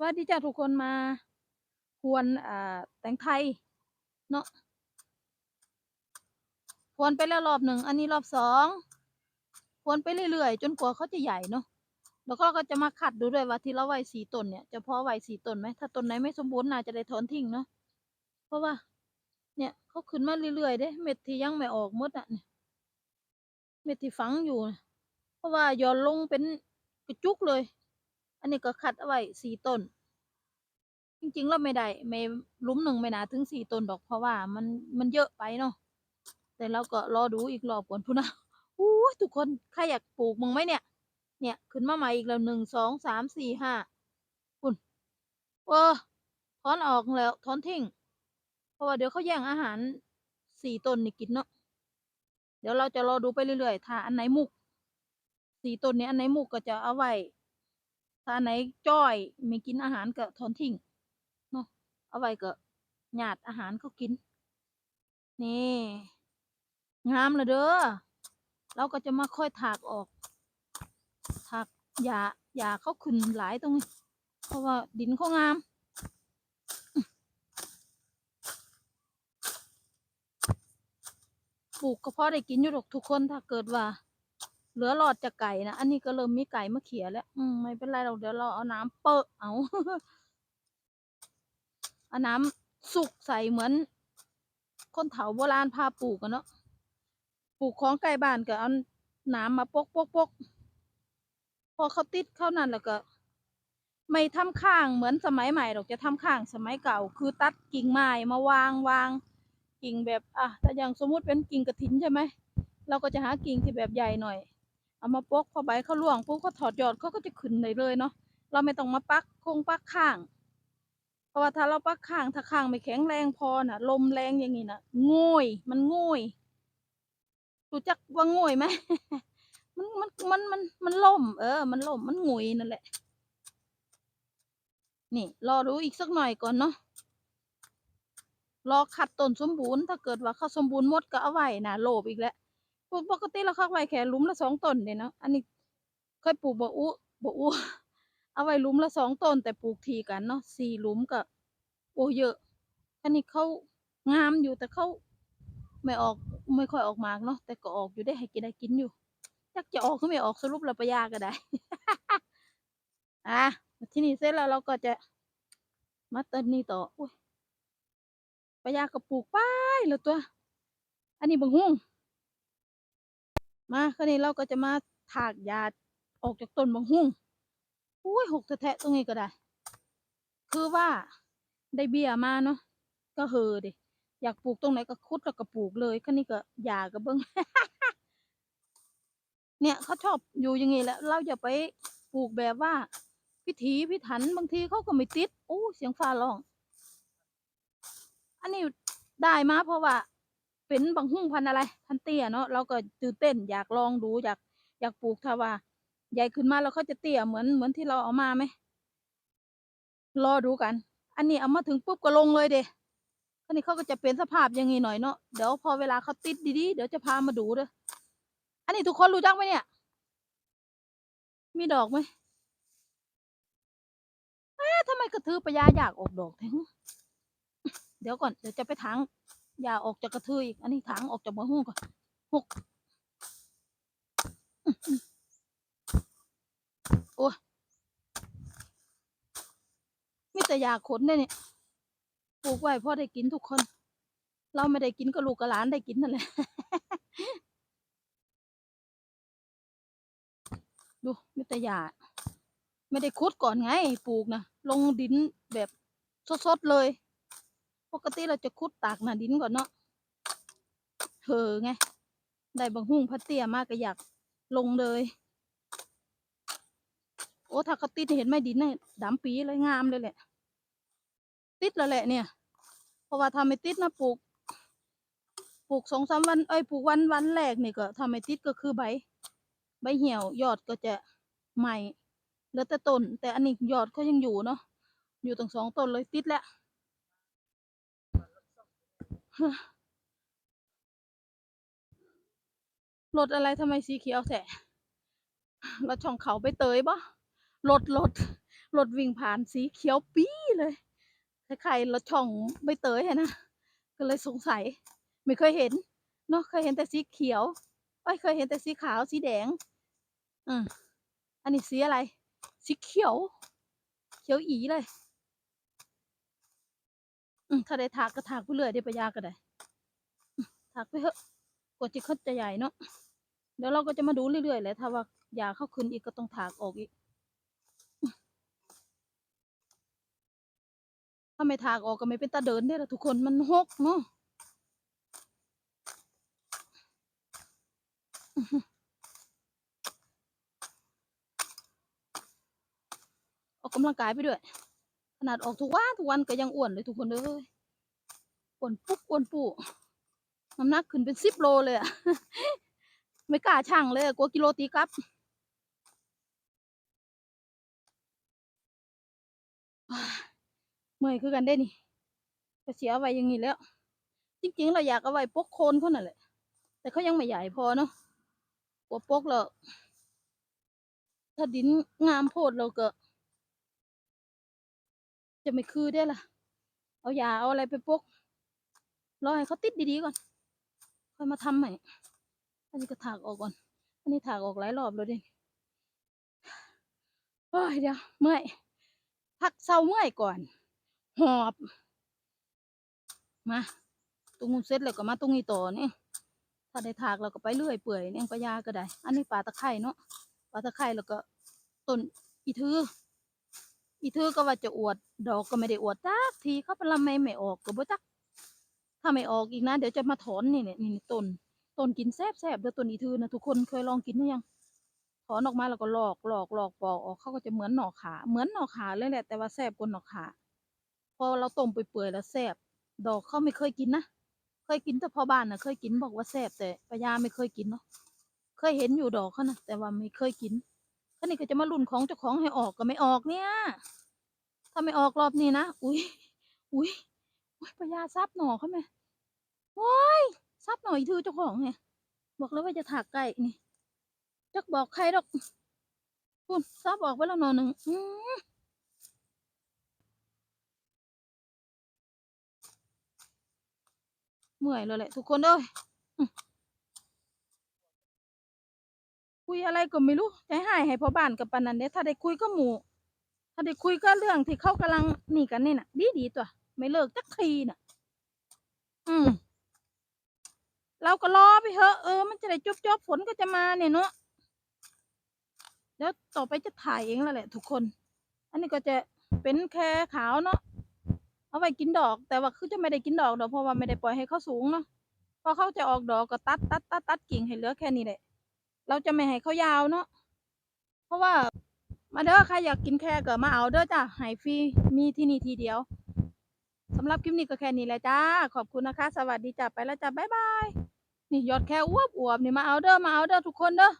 ว่าที่จะทุกคนมาควรอ่าแต่งไทยเนาะควรไปแล้วรอบหนึ่งอันนี้รอบสองควรไปเรื่อยๆ จนกว่าเขาจะใหญ่เนาะแล้วก็ก็จะมาคัดดูด้วยว่าที่เราไว้สีต้นเนี่ยจะพอไว้สีต้นไหมถ้าต้นไหนไม่สมบูรณ์น่าจะได้ถอนทิ้งเนาะเพราะว่า เนี่ยเขาขึ้นมาเรื่อยๆเด้เม็ดที่ยังไม่ออกมดอะเนี่ยเม็ดที่ฝังอยู่ เพราะว่าย่อนลงเป็นกระจุกเลย อันนี้ก็คัดเอาไว้สี่ต้น จริงๆเราไม่ได้ไม่ลุ้มหนึ่งไม่น่าถึงสี่ต้นดอกเพราะว่ามันมันเยอะไปเนาะแต่เราก็รอดูอีกรอบก่อนพุ่นะอู้ทุกคนใครอยากปลูกมึงไหมเนี่ย เนี่ยขึ้นมาใหม่อีกแล้วหนึ่งสองสามสี่ห้าพุ่นเออถอนออกแล้วถอนทิ้งเพราะว่าเดี๋ยวเขาแย่งอาหารสี่ต้นนี่กินเนาะเดี๋ยวเราจะรอดูไปเรื่อยๆถ้าอันไหนมุกสี่ต้นนี้อันไหนมุกก็จะเอาไว้ ถ้าไหนจ้อยไม่กินอาหารก็ถอนทิ้งเนาะเอาไว้ก็หยาดอาหารเขากิน นี่งามเลยเด้อเราก็จะมาค่อยถากออกถากหญ้าหญ้าเขาขึ้นหลายตรงนี้เพราะว่าดินเขางามปลูกก็พอได้กินอยู่หรอกทุกคนถ้าเกิดว่า เหลือหลอดจากไก่นะ อันนี้ก็เริ่มมีไก่มาเขียแล้ว อืมไม่เป็นไรหรอกเดี๋ยวเราเอาน้ำเปอะเอาเอาน้ำสุกใส่เหมือน คนเฒ่าโบราณพาปลูกกันเนาะ ปลูกของไก่บ้านก็เอาน้ำมาปกปกปกพอเขาติดเข้านั่นแล้วก็ ไม่ทำข้างเหมือนสมัยใหม่หรอกจะทำข้างสมัยเก่า คือตัดกิ่งไม้มาวางวางกิ่งแบบ อะถ้าอย่างสมมุติเป็นกิ่งกระถินใช่ไหมเราก็จะหากิ่งที่แบบใหญ่หน่อย เอามาปกพอใบเขาล่วงปุ๊บเขาถอดยอดเขาก็จะขึ้นเลยเลยเนาะเราไม่ต้องมาปักคงปักข้าง เพราะว่าถ้าเราปักข้างถ้าข้างไม่แข็งแรงพอน่ะ ลมแรงอย่างนี้น่ะง่อยมันง่อยรู้จักว่าง่อยไหมมันมันมันมันมันล่ม เออ มันล่มมันงุยนั่นแหละ นี่รอดูอีกสักหน่อยก่อนเนาะรอขัดต้นสมบูรณ์ถ้าเกิดว่าเขาสมบูรณ์หมดก็เอาไว้นะโลบอีกแล้ว ปกติเราเข้าไว้แค่หลุมละสองต้นเด้เนาะอันนี้เคยปลูกบ่อุบ่อุเอาไว้หลุมละสองต้น แต่ปลูกทีกันเนาะสี่หลุมก็โอ้เยอะอันนี้เขางามอยู่แต่เขาไม่ออกไม่ค่อยออกมากเนาะแต่ก็ออกอยู่ได้ให้กินได้กินอยู่จักจะออกก็ไม่ออกสรุปแล้วปยาก็ได้ อะที่นี่เสร็จแล้วเราก็จะมาต้นนี้ต่ออุ้ยปยาก็ปลูกไปแล้วตัว อันนี้บังฮุ่ง มาคราวนี้เราก็จะมาถากหญ้าออกจากต้นบังฮุ่งอุ้ยหกแทะตรงนี้ก็ได้ คือว่าได้เบี้ยมาเนาะก็เฮอดิอยากปลูกตรงไหนก็คุดแล้วก็ปลูกเลยคันนี้ก็หญ้าก็เบิ่งเนี่ยเขาชอบอยู่อย่างงี้แหละเราอย่าไปปลูกแบบว่า พิถีพิถันบางทีเขาก็ไม่ติดโอ้เสียงฟ้าร้อง อันนี้ได้มาเพราะว่า เป็นบางหุ้งพันอะไรพันเตี้ยเนาะเราก็ตื่นเต้นอยากลองดูอยากอยากปลูกถ้าว่า ใหญ่ขึ้นมาแล้วเขาจะเตี้ยเหมือนเหมือนที่เราเอามาไหมรอดูกัน อันนี้เอามาถึงปุ๊บก็ลงเลยเด้อันนี้เขาก็จะเป็นสภาพอย่างงี้หน่อยเนาะเดี๋ยวพอเวลาเขาติดดีๆเดี๋ยวจะพามาดูเด้ออันนี้ทุกคนรู้จักไหมเนี่ย มีดอกไหมเอ๊ะทำไมกระทือปยาอยากออกดอกแท้งเดี๋ยวก่อนเดี๋ยวจะไปถาง อย่าออกจากกระทืออีก อันนี้ถางออกจากมะฮุ่งก่อนหกโอ้ยมีแต่ยาขนเนี่ยเนี่ยปลูกไว้พ่อได้กินทุกคน เราไม่ได้กินก็ลูกกับหลานได้กินนั่นแหละ ดูมีแต่หญ้าไม่ได้คุดก่อนไง ปลูกนะลงดินแบบสดๆเลย ปกติเราจะคุดตากหน้าดินก่อนเนาะเฮอไง ได้บางหุ่งพัดเตี้ยมากก็อยากลงเลย โอ้ถ้าเขาติดเห็นไหมดินเนี่ยดำปีเลยงามเลยแหละ ติดแล้วแหละเนี่ย เพราะว่าถ้าไม่ติดนะปลูก ปลูกสองสามวันเอ้ยปลูกวันวันแรกนี่ก็ถ้าไม่ติดก็คือใบ ใบเหี่ยวยอดก็จะใหม่เหลือแต่ต้น แต่อันนี้ยอดเขายังอยู่เนาะ อยู่ตั้งสองต้นเลยติดแล้ว รถอะไรทำไมสีเขียวแสะรถช่องเขาไปเตยบ่รถรถรถวิ่งผ่านสีเขียวปี้เลยคล้ายๆรถช่องใบเตยนะ ก็เลยสงสัย ไม่เคยเห็นเนาะเคยเห็นแต่สีเขียวไอ้เคยเห็นแต่สีขาวสีแดงอืมอันนี้สีอะไร สีเขียว เขียวอีเลย อืมถ้าได้ถากก็ถากไปเรื่อยได้ปะยาก็ได้อืมถากไปเถอะกว่าจะขึ้นจะใหญ่เนาะเดี๋ยวเราก็จะมาดูเรื่อยๆแหละถ้าว่ายาเข้าขึ้นอีกก็ต้องถากออกอีก ถ้าไม่ถากออกก็ไม่เป็นตาเดินได้ละทุกคนมันหกเนาะออกกำลังกายไปด้วย นาดออกทุกวันทุกวันก็ยังอ้วนเลยทุกคนเลยอ้วนปุ๊บอ้วนปุ๊น้ำหนักขึ้นเป็นสิบโลเลยอะไม่กล้าชั่งเลยกลัวกิโลตีกลับเมื่อยคือกันได้นี่ก็เสียไว้อย่างนี้แล้ว จริงๆ เราอยากเอาไว้ปกโคนเขานั่นแหละ แต่เขายังไม่ใหญ่พอเนาะกลัวปกแล้วถ้าดินงามโพดเราก็ จะไม่คือได้ล่ะ เอายาเอาอะไรไปปกรอให้เขาติดดีๆก่อน ค่อยมาทำใหม่ อันนี้ก็ถากออกก่อน อันนี้ถากออกหลายรอบแล้วดิโอ้ยเดี๋ยวเมื่อย พักเศร้าเมื่อยก่อน หอบ มาตรงนู้นเสร็จแล้วก็มาตรงนี้ต่อนี่ถ้าได้ถากเราก็ไปเรื่อยเปื่อยเนี่ยงปลายาก็ได้ อันนี้ปลาตะไคร่เนาะ ปลาตะไคร่แล้วก็ต้นอีทือ อีทือก็ว่าจะอวด ดอกก็ไม่ได้อวดจักทีเขาเป็นลำไม่ไม่ออกก็บ่จัก ถ้าไม่ออกอีกนะ เดี๋ยวจะมาถอนนี่เนี่ยนี่นี่ต้นต้นกินแซ่บแซ่บเด้อต้นอีทือนะทุกคนเคยลองกินหรือยังถอนออกมาแล้วก็หลอกหลอกหลอกปอกออกเขาก็จะเหมือนหน่อขา เหมือนหน่อขาเลยแหละแต่ว่าแซ่บกว่าหน่อขาพอเราต้มเปื่อยๆแล้วแซ่บดอกเขาไม่เคยกินนะเคยกินแต่พอบ้านนะเคยกินบอกว่าแซ่บแต่ปายาไม่เคยกินเนาะเคยเห็นอยู่ดอกเขานะแต่ว่าไม่เคยกิน ท่านี่ก็จะมาลุ่นของเจ้าของให้ออกก็ไม่ออกเนี่ยถ้าไม่ออกรอบนี้นะ อุ้ยอุ้ยอุ้ยปยาซับหน่อเขาไหมโอ้ยซับหน่อยถือเจ้าของไงบอกแล้วว่าจะถากไก่นี่จักบอกใครดอกคุณซับออกไปแล้วหน่อหนึ่งอื้อเมื่อยแล้วแหละทุกคนเอ้ยอื้อคุ ยอะไรก็ไม่รู้ใจหายให้พ่อบ้านกับปานนันเด้ถ้าได้คุยก็หมู่ ถ้าได้คุยก็เรื่องที่เขากำลังนี่กันนี่น่ะ ดีดีตัว ไม่เลิกจักทีน่ะ อืมเราก็รอไปเถอะเออมันจะได้จบจบฝนก็จะมาเนี่ยเนาะเดี๋ยวต่อไปจะถ่ายเองแล้วแหละทุกคน อันนี้ก็จะเป็นแค่ขาวเนาะเอาไว้กินดอก แต่ว่าคือจะไม่ได้กินดอกดอกเพราะว่าไม่ได้ปล่อยให้เขาสูงเนาะพอเขาจะออกดอกก็ตัดตัดตัดตัดกิ่งให้เหลือแค่นี้แหละ เราจะไม่ให้เขายาวเนาะเพราะว่ามาเด้อใครอยากกินแค่ก็มาเอาเด้อจ้ะหายฟรีมีที่นี่ทีเดียวสำหรับคลิปนี้ก็แค่นี้แหละจ้า ขอบคุณนะคะ สวัสดีจ้ะไปแล้วจ้ะบ๊ายบาย นี่ยอดแค่อ้วบอวบนี่มาเอาเด้อมาเอาเด้อทุกคนเด้อ